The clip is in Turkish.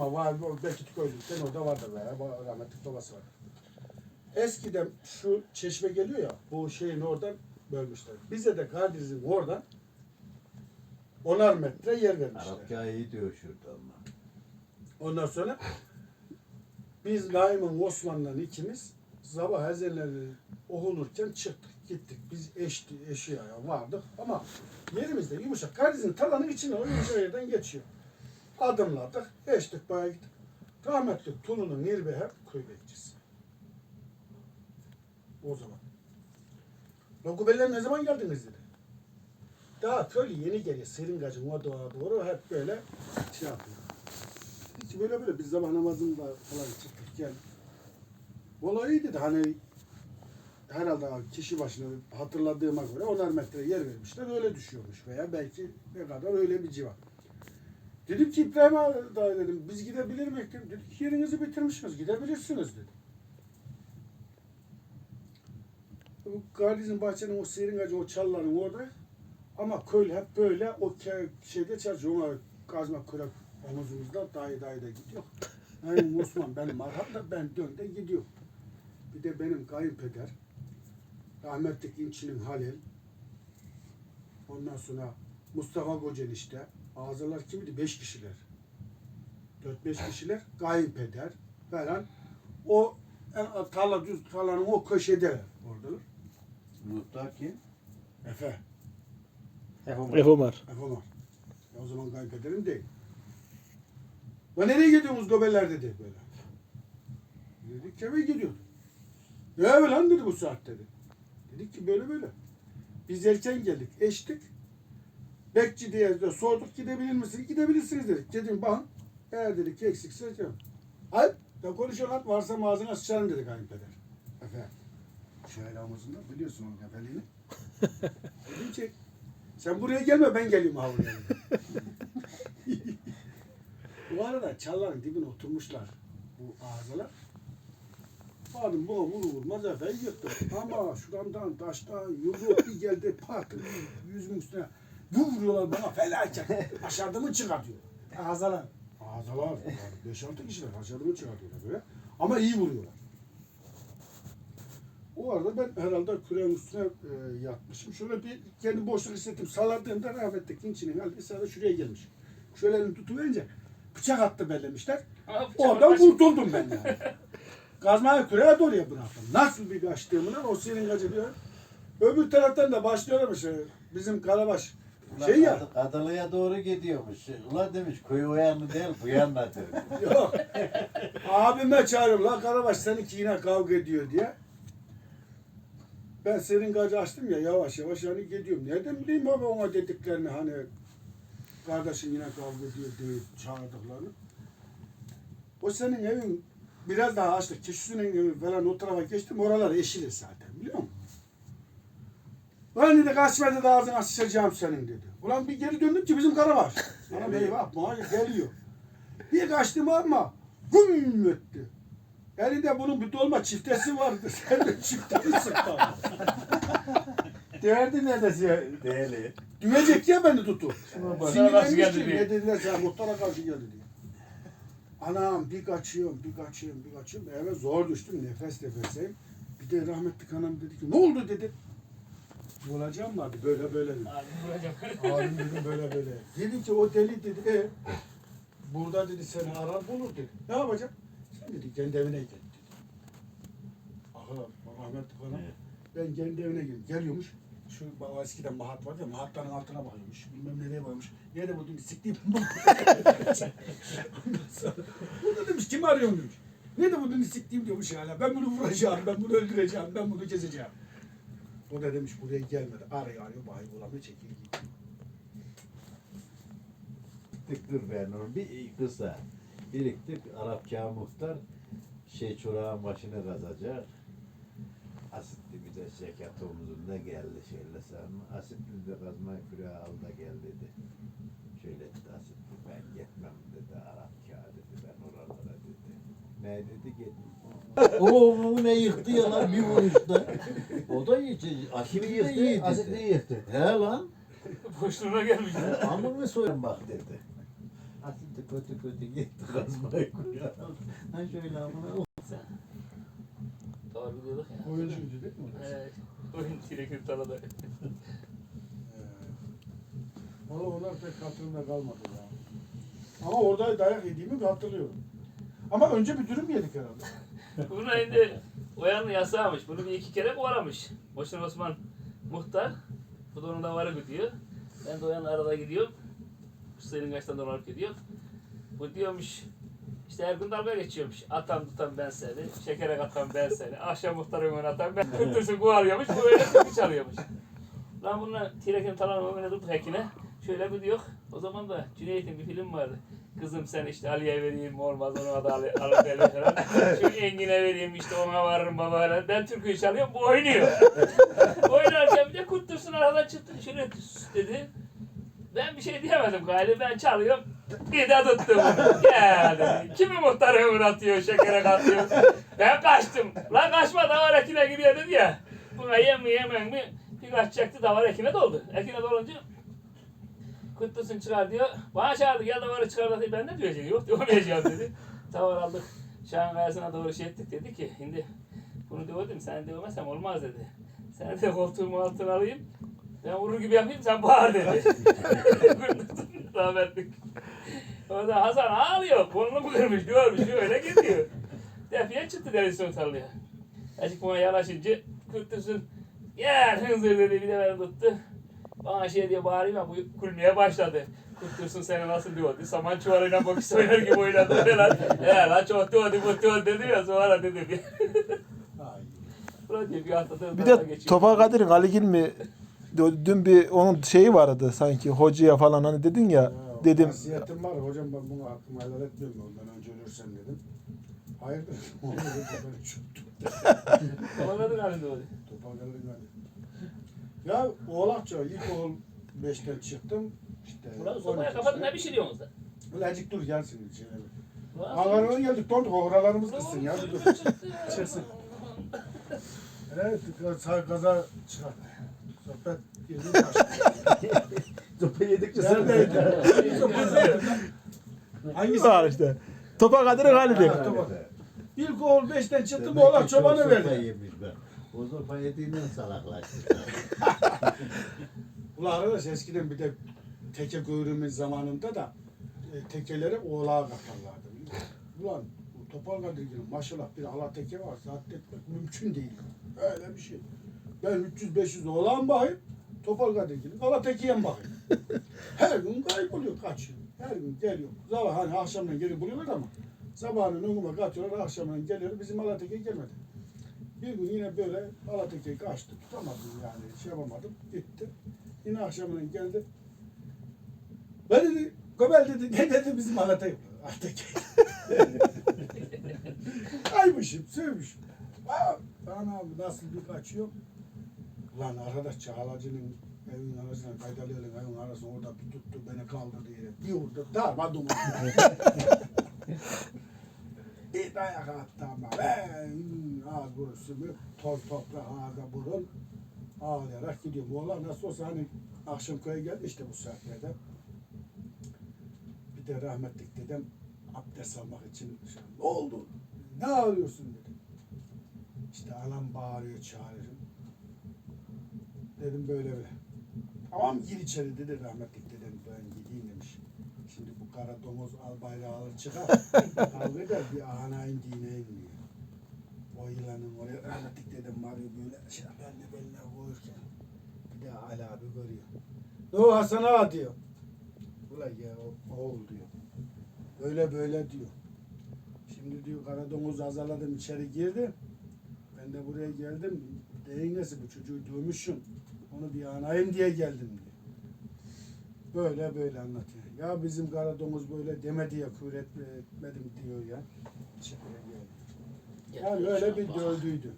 ama var belki koyduktan orada vardır veya rahmetli babası var. Eskiden şu çeşme geliyor ya bu şeyin oradan bölmüşler. Bize de Kardiz'in oradan onar metre yer vermişler. Arapça iyi diyor şurada ama. Ondan sonra biz Naim'in Osman'la ikimiz sabah ezelleri okunurken çıktık gittik. Biz eşti, eşya vardık ama yerimizde yumuşak. Karizin talanın içine o yumuşak yerden geçiyor. Adımladık, eştik bayağı gittik. Rahmetli Tulu'nun Nirbe hep köy bekçisi. O zaman. Lokubeller ne zaman geldiniz dedi. Daha köy yeni geliyor. Seringacın o doğa doğru hep böyle şey yapıyor. Hiç böyle böyle biz sabah namazında falan çıktık gel. Olayı dedi hani herhalde kişi başına hatırladığıma göre onar metre yer vermişler öyle düşüyormuş veya belki ne kadar öyle bir civar. Dedim ki İbrahim daha dedim biz gidebilir miyiz? Dedi ki yerinizi bitirmişsiniz gidebilirsiniz dedi. Bu Gardiz'in bahçenin o serin o çalların orada ama köy hep böyle o şeyde çalışıyor. Ona kazma kürek omuzumuzda dayı dayı da gidiyor. Benim Osman benim arkamda ben dön de gidiyor. Bir de benim kayınpeder rahmetli İnçinin Halil ondan sonra Mustafa Kocan işte ağzalar kimdi? Beş kişiler. Dört beş kişiler kayınpeder falan o en, tarla düz tarlanın o köşede oradalar. Muhtar kim? Efe. Efomar. Efe Omar. O zaman kayınpederim değil. Ve nereye gidiyorsunuz gobeller dedi böyle. Dedik eve gidiyordu. Ne lan dedi bu saat dedi. Dedik ki böyle böyle. Biz erken geldik, eştik. Bekçi diye de sorduk gidebilir misiniz? Gidebilirsiniz dedik. Dedim bakın. Eğer dedik eksikse canım. Hayır. Ne konuşuyorlar? Varsa ağzına sıçarım dedi kayınpeder. Efe. Şöyle omuzunda biliyorsun onun efeliğini. Dedim ki sen buraya gelme ben geleyim ha buraya. bu arada çalların dibine oturmuşlar bu ağzalar. Vardım bu vuru vurmaz efendim yıktı. Ama şuramdan taştan yumruk bir geldi pat yüzümün üstüne bu vuruyorlar bana felaket. Aşağıdımı çıkartıyor. Ağzalar. Ağzalar. Beş altı kişiler aşağıdımı çıkartıyorlar böyle. Ama iyi vuruyorlar. O arada ben herhalde küreğin üstüne e, yatmışım. Şöyle bir kendi boşluk hissettim. Salladığımda rahmetli Kinçinin halde sırada şuraya gelmiş. Şöyle elini tutuverince bıçak attı bellemişler. Oradan kurtuldum ben yani. Kazmayı küreğe doğruya bıraktım. Nasıl bir kaçtığımla o senin kaçı diyor. Öbür taraftan da başlıyormuş. e, Bizim Karabaş. Şey ya. Kadalı'ya doğru gidiyormuş. Ulan demiş köy o değil bu yanına demiş. Yok. Abime çağırıyorum. La Karabaş seninki yine kavga ediyor diye. Ben senin gacı açtım ya yavaş yavaş hani gidiyorum. Nereden bileyim baba ona dediklerini hani kardeşin yine kavga ediyor diye çağırdıklarını. O senin evin biraz daha açtık. Keşüsünün evi falan o tarafa geçtim. Oralar yeşil zaten biliyor musun? Ben dedi kaç metre daha ağzına sıçacağım senin dedi. Ulan bir geri döndüm ki bizim Karabaş. Bana beni bakma geliyor. Bir kaçtım ama güm etti. Elinde bunun bir dolma çiftesi vardı. Sen de çiftesi sıktın. Derdi ne de değerli. Düğecek ya beni tutu. Muhtara karşı Sinirlenmiş geldi ki diye. ne dediler sen muhtara karşı geldi diye. Anam bir kaçıyorum, bir kaçıyorum, bir kaçıyorum. Eve zor düştüm, nefes nefeseyim. Bir de rahmetli kanım dedi ki ne oldu dedi. Olacağım vardı böyle böyle dedi. Abim dedim böyle böyle. Dedi ki o deli dedi. E, burada dedi seni arar bulur dedi. Ne yapacağım? Sen dedi kendi evine gel dedi. Aha kanım. Evet. Ben kendi evine geldim. Geliyormuş. Şu baba eskiden mahat vardı ya mahatların altına bakıyormuş. Bilmem nereye bakıyormuş. Nerede buldun sonra o da demiş kim arıyorsun demiş. Nerede buldun siktiğim diyormuş hala. Ben bunu vuracağım, ben bunu öldüreceğim, ben bunu keseceğim. O da demiş buraya gelmedi. Arıyor arıyor bayi bulamıyor çekil gidiyor. Dur ben onu bir kısa. Biriktik Arapça muhtar şey çorağın başına kazacak. Asitli bir de zekat omuzunda geldi şöyle sen. Asitli de kazmayı küreğe al da gel dedi. Şöyle etti Asitli ben gitmem dedi dedi oralara dedi. Ne dedi gitmem. Oğlum ne yıktı ya lan bir vuruşta. O da yıktı? iyi Asitli dedi. yıktı. He lan. Boşluğuna gelmiş. Amını soyun bak dedi. Asitli kötü kötü gitti kazmayı kuruyor. Ha şöyle amına Doğru biliyorduk ya. Oyuncuydu değil mi? Evet. Oyun direktif taladı. Ee, Valla onlar pek hatırımda kalmadı ya. Ama orada dayak yediğimi hatırlıyorum. Ama önce bir dürüm yedik herhalde. Bunu şimdi Oyan'ın yasağıymış. Bunu bir iki kere kovalamış. Boşuna Osman muhtar. Bu da onun da varı gidiyor. Ben de Oyan'ın arada gidiyorum. Senin kaçtan dolanıp gidiyorum. Bu diyormuş işte her gün dalga geçiyormuş. Atam tutan ben seni, şekere atan ben seni, akşam muhtarın önüne atan ben kırtırsın kovalıyormuş, bu öyle türkü çalıyormuş. Lan bununla Tirek'in talanı önüne durduk Hekin'e. Şöyle bir diyor. O zaman da Cüneyt'in bir film vardı. Kızım sen işte Ali'ye vereyim olmaz ona da Ali, Ali Bey'le falan. Şu Engin'e vereyim işte ona varırım baba falan. Ben türküyü çalıyorum bu oynuyor. Oynarken bir de kurtursun aradan çıktı şöyle dedi. Ben bir şey diyemedim galiba ben çalıyorum. Bir de tuttu bunu. Gel dedi. Kimi muhtarı uğratıyor, şekere katıyor. Ben kaçtım. Lan kaçma davar ekine gidiyor dedi ya. Buna yem mi yemen mi? Bir kaçacaktı davar ekine doldu. Ekine dolunca Kutlusun çıkar diyor. Bana çağırdı gel davarı çıkar dedi. Ben ne diyeceğim? Yok diyemeyeceğim dedi. Davar aldık. Şahan kayasına doğru şey ettik dedi ki şimdi bunu dövdüm sen dövmezsem olmaz dedi. Sen de koltuğumu altına alayım. Ben vurur gibi yapayım sen bağır dedi. Rahmetlik. Orada Hasan ağlıyor. Kolunu kırmış görmüş öyle gidiyor. Defiye çıktı televizyon tarlaya. Azıcık bana yanaşınca Kutlusun gel hınzır dedi bir de beni tuttu. Bana şey diye bağırayım ya bu gülmeye başladı. Kutlusun seni nasıl diyordu. Saman çuvalıyla boks oynar gibi oynadı falan. He lan çok diyordu bu diyordu dedi ya sonra dedi diyor bir haftada Bir de Topal Kadir'in Aligil mi dün bir onun şeyi vardı sanki hocaya falan hani dedin ya Ya, dedim Vasiyetim var hocam ben bunu hakkımı helal etmiyorum ondan önce ölürsem dedim. Hayır dedim. Onu dedim ben çöktüm. Olamadın halinde o. Toparladım ben. Ya Oğlakça ilk oğul beşten çıktım. İşte Ulan sobaya 12 kapatın sene. ne pişiriyorsunuz da? Ulan azıcık dur gelsin içeri. Ankara'dan geldik donduk oralarımız kızsın ya. Dur. Çıksın. Evet sağ kaza çıkar. Sohbet başladı. Topu yedikçe Sen de. Hangisi? var işte. Topal Kadir'in Halil'i. Ha, tamam. İlk oğul beşten çıktı bu oğlak çobanı verdi. Sopa yediğinden salaklaştı. Ulan arkadaş eskiden bir de teke kuyruğumuz zamanında da e, tekeleri oğlağa katarlardı. Ulan bu Topal Kadirgil'in maşallah bir ala teke var zaten etmek mümkün değil. Öyle bir şey. Ben 300-500 oğlan bakayım. Topal Kadirgil'in ala tekeye bakayım? Her gün kayboluyor kaçıyor. Her gün geliyor. Sabah hani akşamdan geri buluyorlar ama sabahın önüme kaçıyorlar akşamdan geliyor bizim ala teke gelmedi. Bir gün yine böyle Alateke'yi kaçtı. Tutamadım yani. Şey yapamadım. Gitti. Yine akşamına geldi. Ben dedi, Göbel dedi, ne dedi bizim Alateke? Alateke. Kaymışım, sövmüşüm. Aa, Anam nasıl bir kaçıyor? Lan arkadaş Çağlacı'nın evin arasına, Kaydalı'nın evin arasına orada bir tuttu beni kaldırdı yere. Bir vurdu, darma duman. bir dayak attı ama. Ağız burası mı? Toz toprak ağza burun. Ağlayarak gidiyorum. Valla nasıl olsa hani akşam köye geldi işte bu saatlerde. Bir de rahmetlik dedem abdest almak için dışarı. Ne oldu? Ne ağlıyorsun dedi. İşte anam bağırıyor çağırıyorum. Dedim böyle böyle. Tamam gir içeri dedi rahmetlik dedem ben gideyim demiş. Şimdi bu kara domuz al bayrağı alır çıkar. Kavga eder bir anayın dineyim diyor. O yılanın oraya rahmetlik dedem varıyor böyle şey beline beline vururken. Bir de Ali abi görüyor. Doğu Hasan ağa diyor. Ulan ya oğul diyor. Böyle böyle diyor. Şimdi diyor kara domuz azarladım içeri girdi. Ben de buraya geldim. Deyin nesi bu çocuğu dövmüşsün. Onu bir anayım diye geldim diyor. Böyle böyle anlatıyor. Ya bizim kara domuz böyle demedi ya küfür etme- etmedim diyor ya. İçeriye geldi. Yani öyle bir dövdüydü.